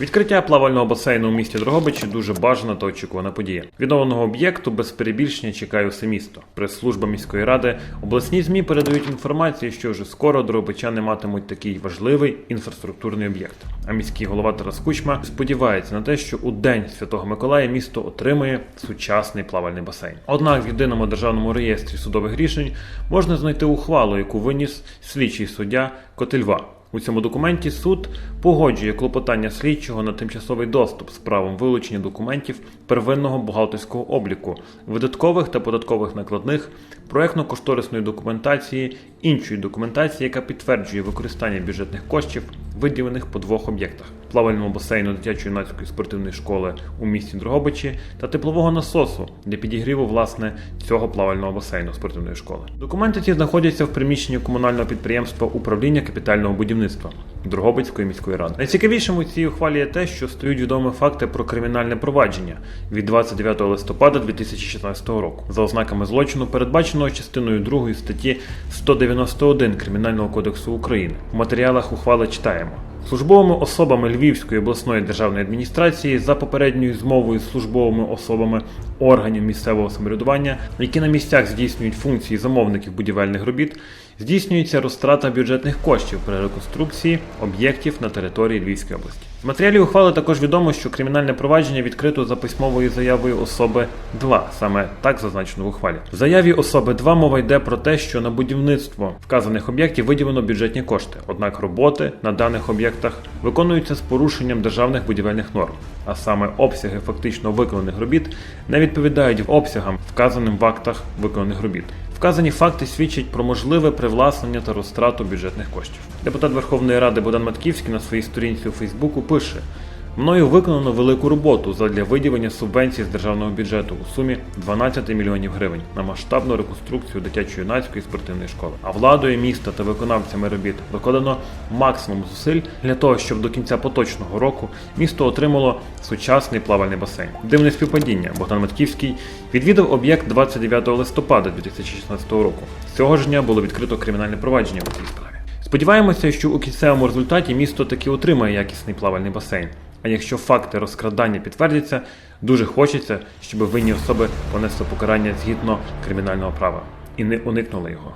Відкриття плавального басейну у місті Дрогобичі дуже бажана та очікувана подія. Відновленого об'єкту без перебільшення чекає усе місто. Прес-служба міської ради, обласні змі передають інформацію, що вже скоро дрогобичани матимуть такий важливий інфраструктурний об'єкт. А міський голова Тарас Кучма сподівається на те, що у день Святого Миколая місто отримає сучасний плавальний басейн. Однак в єдиному державному реєстрі судових рішень можна знайти ухвалу, яку виніс слідчий суддя Котельва. У цьому документі суд погоджує клопотання слідчого на тимчасовий доступ з правом вилучення документів первинного бухгалтерського обліку, видаткових та податкових накладних, проектно-кошторисної документації, іншої документації, яка підтверджує використання бюджетних коштів, виділених по двох об'єктах: плавальному басейну дитячо-юнацької спортивної школи у місті Дрогобичі та теплового насосу для підігріву власне цього плавального басейну спортивної школи. Документи ці знаходяться в приміщенні комунального підприємства управління капітального будівництва Дрогобицької міської ради. Найцікавішим у цій ухвалі є те, що стають відомі факти про кримінальне провадження від 29 листопада 2016 року за ознаками злочину, передбаченого частиною 2 статті 191 Кримінального кодексу України. В матеріалах ухвали читаємо. Службовими особами Львівської обласної державної адміністрації за попередньою змовою з службовими особами органів місцевого самоврядування, які на місцях здійснюють функції замовників будівельних робіт, здійснюється розтрата бюджетних коштів при реконструкції об'єктів на території Львівської області. З матеріалів ухвали також відомо, що кримінальне провадження відкрито за письмовою заявою особи 2, саме так зазначено в ухвалі. В заяві особи 2 мова йде про те, що на будівництво вказаних об'єктів виділено бюджетні кошти, однак роботи на даних об'єктах виконуються з порушенням державних будівельних норм, а саме обсяги фактично виконаних робіт не відповідають обсягам, вказаним в актах виконаних робіт. Вказані факти свідчать про можливе привласнення та розтрату бюджетних коштів. Депутат Верховної Ради Богдан Матківський на своїй сторінці у Фейсбуку пише: Мною виконано велику роботу задля виділення субвенцій з державного бюджету у сумі 12 мільйонів гривень на масштабну реконструкцію дитячо-юнацької спортивної школи. А владою міста та виконавцями робіт викладено максимум зусиль для того, щоб до кінця поточного року місто отримало сучасний плавальний басейн. Дивне співпадіння. Богдан Матківський відвідав об'єкт 29 листопада 2016 року. Цього ж дня було відкрито кримінальне провадження у цій справі. Сподіваємося, що у кінцевому результаті місто таки отримає якісний плавальний басейн. А якщо факти розкрадання підтвердяться, дуже хочеться, щоб винні особи понесли покарання згідно кримінального права і не уникнули його.